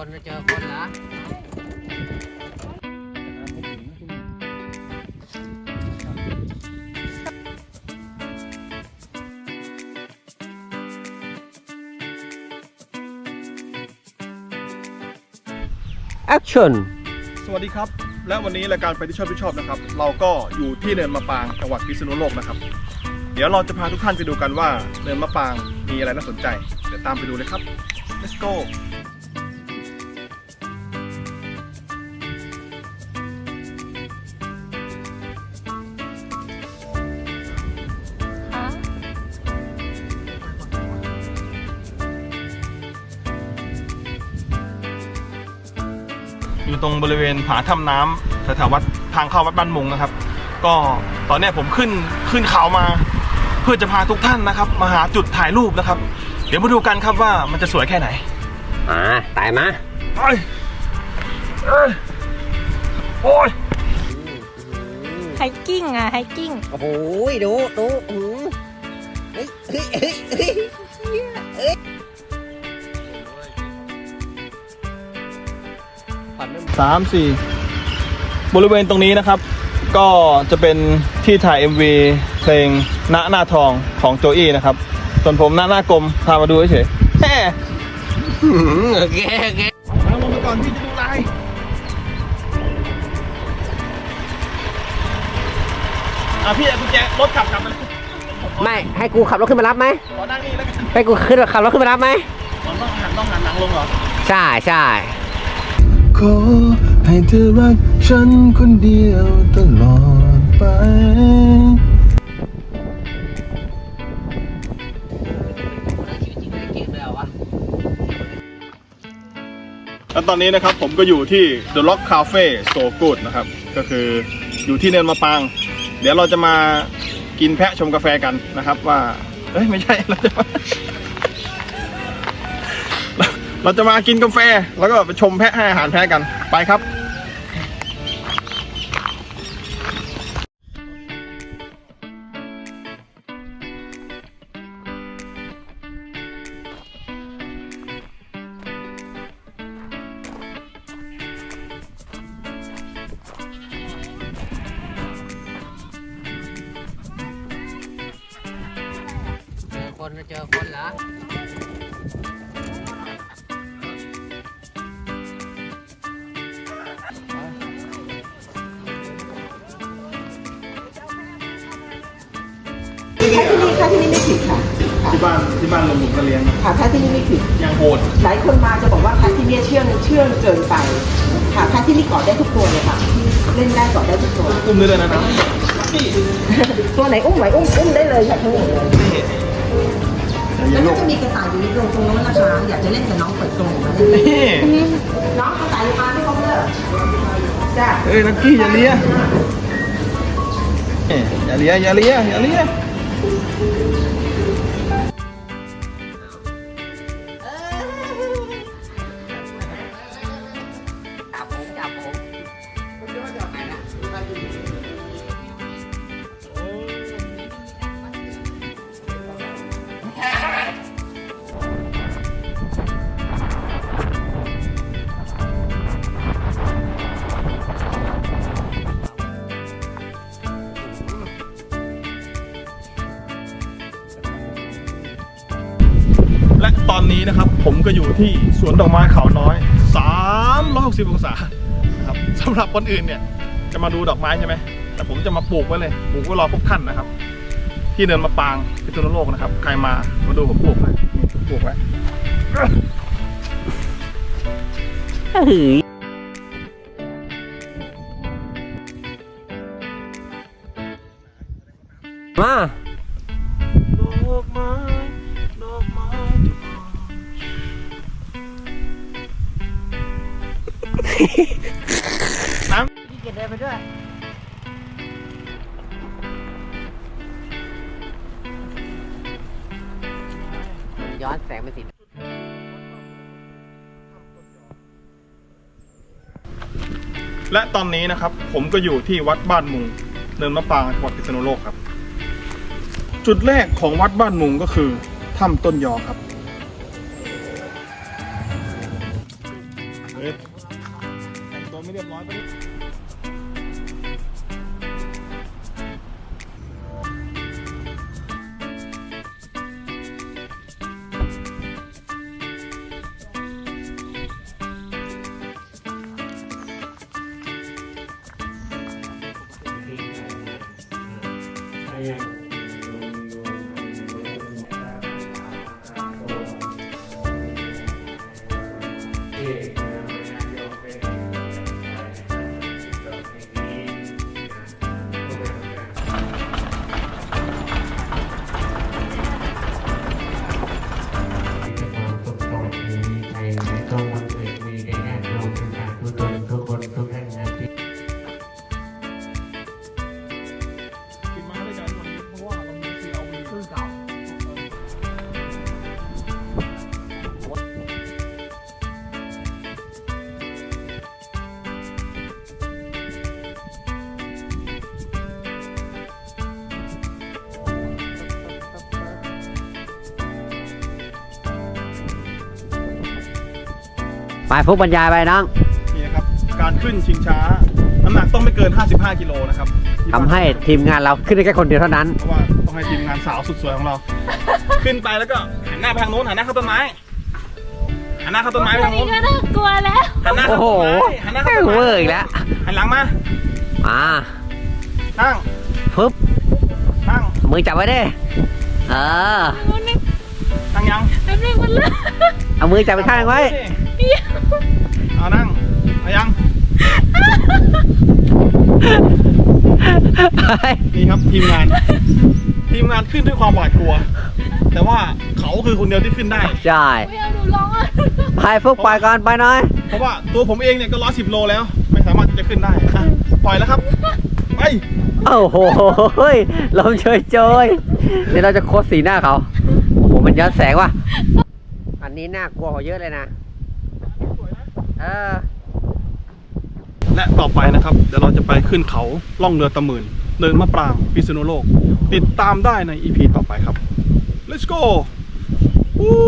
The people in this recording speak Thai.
คนไม่เจอคนนะแอคชั่นสวัสดีครับ และวันนี้รายการไปที่ชอบที่ชอบนะครับ เราก็อยู่ที่เนินมะปรางจังหวัดพิษณุโลกนะครับ เดี๋ยวเราจะพาทุกท่านไปดูกันว่าเนินมะปรางมีอะไรน่าสนใจ เดี๋ยวตามไปดูเลยครับ let's go อยู่ตรงบริเวณผาถ้ำน้ำแถวๆวัดทางเข้าวัดบ้านมุงนะครับ ก็ตอนเนี้ยผมขึ้นขึ้นเขามา เพื่อจะพาทุกท่านนะครับ มาหาจุดถ่ายรูปนะครับ เดี๋ยวมาดูกันครับว่ามันจะสวยแค่ไหนอ่าตายมาไปเอ้ยโอ้ยไฮกิ้งอะไฮกิ้งโอ้โหดูดูอื้อเฮ้ยเฮ้ยเฮ้ยเฮ้ย สามสี่บริเวณตรงนี้นะครับ ก็จะเป็นที่ถ่าย MV เพลงณหน้าทองของโจอี้นะครับ ส่วนผมหน้าหน้ากลมพามาดูเฉยๆแฮ่โอเคโอเคมาลงมาก่อนพี่จะดูลายอะพี่เอากุญแจรถขับกลับมาเลยไม่ ให้กูขับรถขึ้นมารับไหมขอนั่งนี่แล้วกันให้กูขึ้นขับรถขึ้นมารับไหมอ๋อต้องหันต้องหันหลังลงเหรอ ใช่ใช่ ขอ ให้เธอรักฉันคนเดียวตลอดไป แล้วตอนนี้นะครับผมก็อยู่ที่ The Rock Cafe So Good นะครับ ก็คืออยู่ที่เนินมะปราง เดี๋ยวเราจะมากินแพะชมกาแฟกันนะครับว่า เอ้ย ไม่ใช่เราจะมา เราจะมากินกาแฟ แล้วก็ไปชมแพะให้อาหารแพะกันไปครับเจอคนไม่เจอคนนะ ที่นี่ถ้าที่นี่ไม่ผิดค่ะที่บ้านที่บ้านลงหมุนกระเลียงค่ะถ้าที่นี่ไม่ผิด ยังโหดหลายคนมาจะบอกว่าค่ะที่นี่เชื่องเชื่องเกินไปค่ะค่ะที่นี่เกาะได้ทุกตัวเลยค่ะเล่นได้เกาะได้ทุกตัว อุ้มได้เลยนะนะนี่ตัวไหนอุ้มไหวอุ้มอุ้มได้เลยค่ะทั้งหมดเลยนี่แล้วก็จะมีกระต่ายอยู่ในกรงตรงนู้นนะคะ อยากจะเล่นกับน้องเปิดกรงมาเล่นนี่น้องกระต่ายมาที่เขาเลิกจ้าเอ้ยนักกี้อย่าเลี้ยเอ้ยอย่าเลี้ยอย่าเลี้ยอย่าเลี้ย Thank you. อนนี้นะครับ ผมก็อยู่ที่สวนดอกไม้เขาน้อย 360 องศานะครับสำหรับคนอื่นเนี่ย จะมาดูดอกไม้ใช่ไหม แต่ผมจะมาปลูกไว้เลยปลูกไว้รอพวกท่านนะครับ ที่เดินมาปางพิษณุโลกนะครับ ใครมามาดูผมปลูกไว้นี่ผมปลูกไว้เฮ้ยมาดอกไม้ น้พี่เกียรเดินไปด้วยย้อนแสงไปสิำและตอนนี้นะครับ ผมก็อยู่ที่วัดบ้านมุงเนินมะปรางจังหวัดพิษณุโลกครับ จุดแรกของวัดบ้านมุงก็คือถ้ำต้นยอครับ รียบร้อยไปคว ไปฟุกบรรยายไปน้อง นี่นะครับ การขึ้นชิงช้า น้ำหนักต้องไม่เกิน 55 กิโลนะครับทำให้ทีมงานเราขึ้นได้แค่คนเดียวเท่านั้น เพราะว่าต้องให้ทีมงานสาวสุดสวยของเรา ขึ้นไปแล้วก็หันหน้าไปทางโน้นหันหน้าเข้าต้นไม้หันหน้าเข้าต้นไม้ไปทางโน้นก็น่ากลัวแล้วหันหน้าโอ้เข้าโหต้นไม้หันหน้าเข้าต้นไม้เวอร์อีกแล้วหันหลังมามานั่งปึ๊บนั่งมือจับไว้ดิเออนั่งยังแป๊บนึงมันเลื่อนเอามือจับไปข้างไว้ เอานั่งเอายัง ไปนี่ครับทีมงาน ทีมงานขึ้นด้วยความหวาดกลัว แต่ว่าเขาคือคนเดียวที่ขึ้นได้ ใช่ไม่เอาหนูร้องอะไปฟุกปล่อยก่อนไปหน่อยเพราะว่าตัวผมเองเนี่ยก็ร้อยสิบโลแล้ว ไม่สามารถที่จะขึ้นได้อะปล่อยแล้วครับ ไป โอ้โหลมเชยโจยเดี๋ยวเราจะโคตรสีหน้าเขาโอ้โหมันย้อนแสงว่ะอันนี้น่ากลัวกว่าเยอะเลยนะเออและต่อไปนะครับ เดี๋ยวเราจะไปขึ้นเขาล่องเรือตะหมื่นเดินมะปรางพิษณุโลก ติดตามได้ใน EP ต่อไปครับ let's go วู้